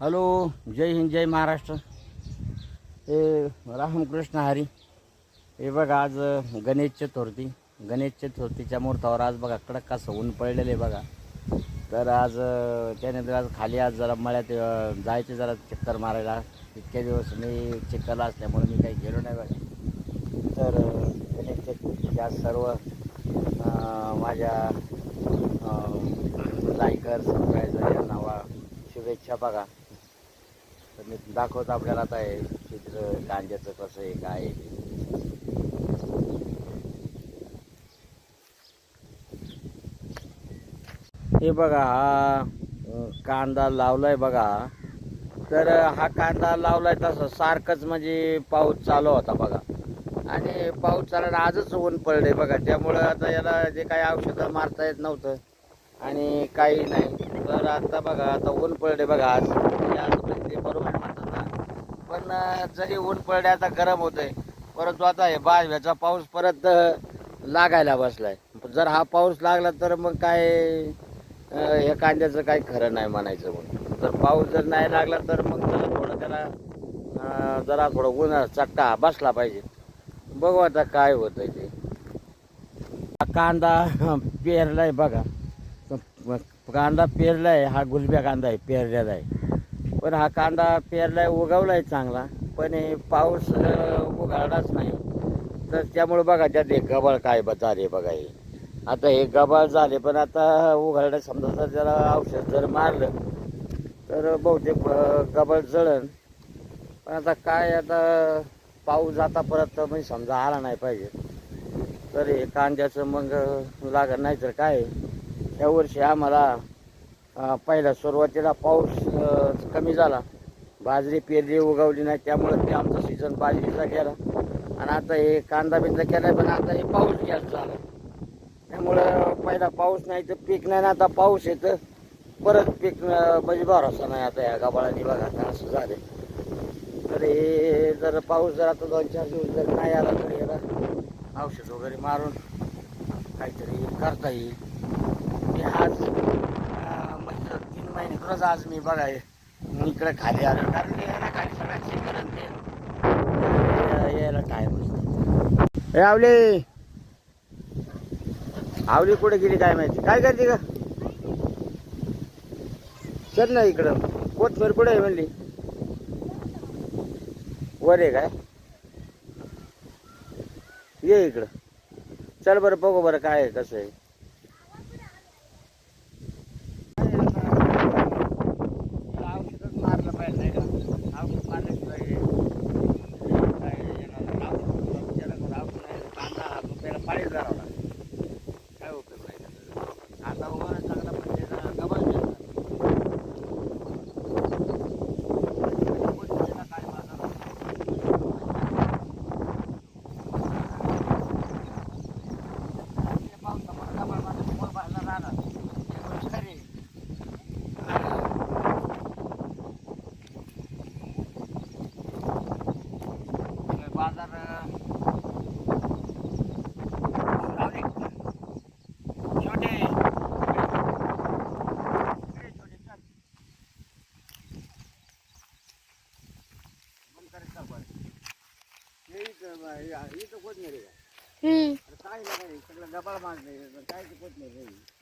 Hello जय हिंद जय महाराष्ट्र. हे रामकृष्ण हरी. हे बघा आज गणेश चतुर्थी. गणेश चतुर्थीच्या मुहूर्तावर आज बघा कडक कसं ऊन पडलेलं आहे बघा. तर आज त्यानंतर आज खाली आज जरा मळ्यात जायचे जरा चक्कर मारायला. इतके दिवस मी चक्करला असल्यामुळे मी काही गेलो नाही बघा. तर गणेश चतुर्थीच्या सर्व माझ्या लायकर सरप्रायझर या नावा शुभेच्छा बघा. तर मी दाखवतो आपल्याला आता हे चित्र कांद्याचं कसं आहे काय आहे हे बघा हा कांदा लावलाय बघा. तर हा कांदा लावलाय तसं सारखंच म्हणजे पाऊस चालू होता बघा. आणि पाऊस चालला आजच ऊन पडले बघा. त्यामुळं आता याला जे काही औषधं मारता येत नव्हतं आणि काही नाही. तर आता बघा आता ऊन पडले बघा आज. बरोबर म्हणतात ना पण जरी ऊन पडले आता गरम होतंय. परंतु आता हे बाजव्याचा पाऊस परत लागायला बसलाय. जर हा पाऊस लागला तर मग काय हे कांद्याचं काही खरं नाही म्हणायचं मग जर पाऊस जर नाही लागला तर मग जरा थोडं त्याला जरा थोडं ऊन चट्टा बसला पाहिजे. बघू आता काय होतंय ते. हा कांदा पेरलाय बघा. कांदा पेरलाय हा गुलब्या कांदा आहे पेरलेला आहे. पण हा कांदा पेरलाय उगवलाय चांगला पण हे पाऊस उघडलाच नाही. तर त्यामुळे बघा त्यात हे गबाळ काय ब- झाले बघा हे. आता हे गबाळ झाले पण आता उघडलं समजा जर त्याला औषध जर मारलं तर बहुतेक गबाळ जळण पण आता काय आता पाऊस आता परत म्हणजे समजा आला नाही पाहिजे. तर हे कांद्याचं मग लागत नाही तर काय? या वर्षी आम्हाला पहिल्या पहिला सुरुवातीला पाऊस कमी झाला. बाजरी पेरली उगवली नाही त्यामुळे ते आमचा सीझन बाजरीचा गेला. आणि आता हे कांदा बिंदा केला पण आता हे पाऊस जास्त झाला. त्यामुळं पहिला पाऊस नाही तर पीक नाही ना आता पाऊस येतं. परत पीक म्हणजे भरोसा नाही आता या गबाळाने बघा आता असं झालं तर हे जर पाऊस जर आता दोन चार दिवस जर नाही आला तर याला औषध वगैरे मारून काहीतरी करता येईल. हाच आज नाही तीन आज मी बघा हे इकडे खाली आलो. कारण यायला खाली यायला टाईम हे आवले. आवली कुठे गेली काय माहिती? काय करते का चल ना इकडं. कोथमेर कुठे आहे म्हणली? वर आहे काय? ये इकडं. चल बरं बघू बरं काय आहे कसं आहे. Claro.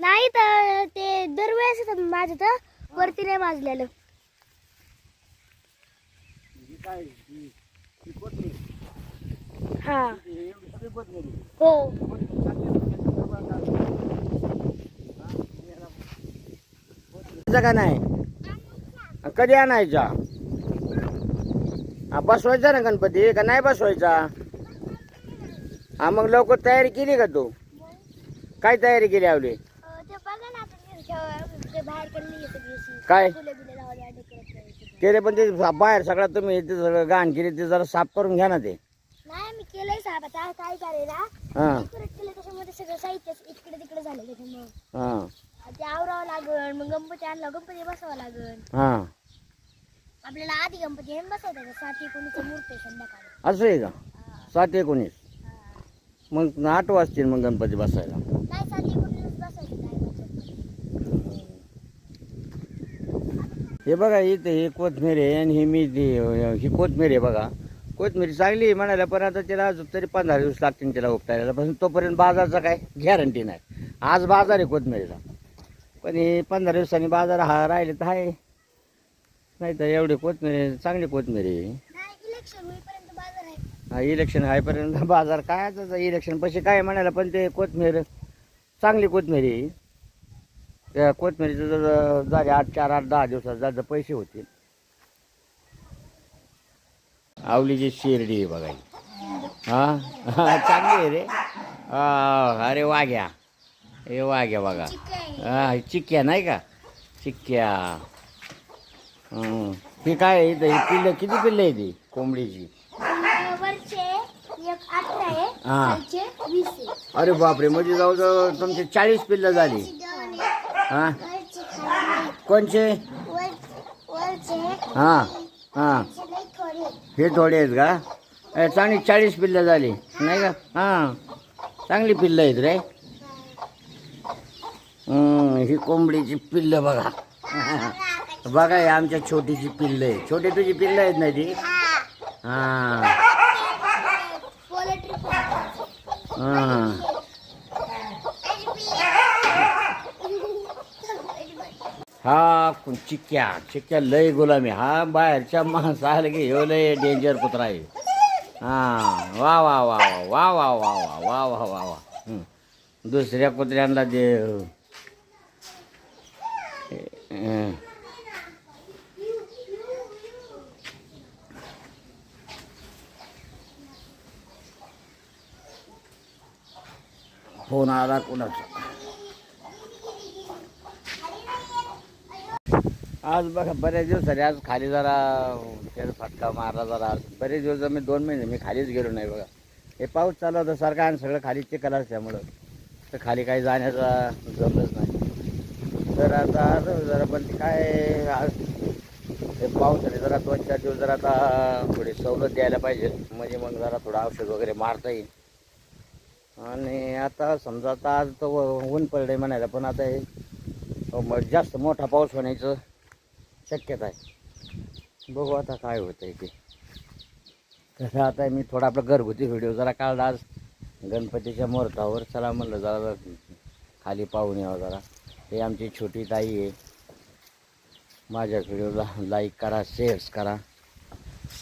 नाही तर ते दरवेळेस येतात माझं तर. वरती नाही माजलेलं. ही काय? ही का नाही? कधी आणायचा? हा बसवायचा ना गणपती? का नाही बसवायचा? हा मग लवकर तयारी केली का तू? काय तयारी केली आवली? काय? केले पण ते बाहेर सगळं तुम्ही ते सगळं घाण केली ते जरा साफ करून घ्या ना ते. नाही मी केलंय साहेब आता काय करायला? हा. decorate केलं त्याच्यामध्ये सगळं साहित्य इकडे तिकडे झालं त्याच्यामुळं. हा. आता ते आवरावं लागल मग गणपती आणला गणपती बसावं लागल. हा. आपल्याला आधी गणपती हे का सात एकोणीसचं मूर्ती संध्याकाळी. असं आहे का. सात एकोणीस. मग आठ वाजतील मग गणपती बसायला. नाही बसायचं हे बघा इथे ही कोथमीर आहे आणि ही मी ही कोथमीर आहे बघा. कोथमीर चांगली आहे म्हणायला पण आता तिला अजून तरी पंधरा दिवस लागतील तिला उपटायला पण तोपर्यंत बाजारचा काय गॅरंटी नाही. आज बाजार आहे कोथमिरीचा. पण हे पंधरा दिवसांनी बाजार हा राहिले तर आहे. नाही तर एवढी कोथमिरी चांगली कोथमिरी आहे. नाही इलेक्शन होईपर्यंत बाजार आहे हा इलेक्शन आहेपर्यंत बाजार काय आता इलेक्शन पैसे काय म्हणायला पण ते कोथमीर चांगली कोथमिरी आहे. त्या कोथमिरीचं जर झाले आठ चार आठ दहा दिवसात जर पैसे होतील. आवलीची शिर्डी आहे बघा हां. चांगली आहे रे. हा, अरे वाघ्या. हे वाघ्या बघा. हा चिक्क्या नाही का? चिक्क्या. हं. ही काय आहे इथं? ही पिल्लं किती पिल्लं आहे ती कोंबडीची? आहे हा. अरे बापरे म्हणजे जवळजवळ तुमची चाळीस पिल्लं झाली. हा? कोणचे? हां हां. हे थोडे आहेत का? चांगली चाळीस पिल्लं झाली. नाही का? हां. चांगली पिल्लं आहेत रे. हं, कोंबडीची पिल्लं बघा. बघा ही आमच्या छोटीची पिल्लं आहे छोटी तुझी पिल्लं आहेत ना ती? हां. हां हा कु- चिक्क्या चिक्क्या लय गुलामी हा बाहेरच्या माणसं आले की ह्यो लय डेंजर कुत्रा आहे हा वा वा वा वा वा वा वा वा वा वा वा वा दुसऱ्या कुत्र्यांना दे होणारा फोन आला कुणाचा? आज बघा बऱ्याच दिवस झाले आज खाली जरा तेल फटका मारला जरा. बरेच दिवस मी दोन महिने मी खालीच गेलो नाही बघा. हे पाऊस चालू होता सारखा आणि सगळं खाली चिखल असल्यामुळं. तर खाली काही जाण्याचा जमलंच नाही. तर आता जरा पण ते काय आज? हे पाऊस झाले जरा दोन चार दिवस जरा आता थोडी सवलत द्यायला पाहिजे. म्हणजे मग जरा थोडं औषध वगैरे मारता येईल. आणि आता समजा आता आज तर ऊन पडलंय म्हणायला पण आता हे जास्त मोठा पाऊस होण्याचं शक्यता आहे. बघू आता काय होतं आहे ते. तसं आता मी थोडा आपला घरगुती व्हिडिओ जरा काढला आज गणपतीच्या मुहूर्तावर. चला म्हणलं जरा खाली पाहून यावं जरा. हे आमची छोटी ताई आहे. माझ्या व्हिडिओला लाईक करा शेअर्स करा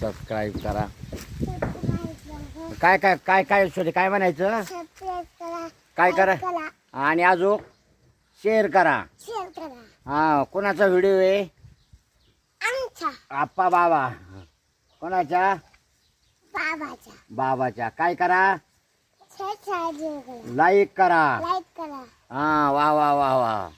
सबस्क्राईब करा. काय काय काय काय काय म्हणायचं? काय करा? आणि अजून शेअर करा. शेअर करा. हा कोणाचा व्हिडिओ आहे? आमच्या आप्पा बाबा. कोणाच्या बाबाच्या बाबाच्या काय करा? लाईक करा. लाईक करा. हा वा वा वा वा.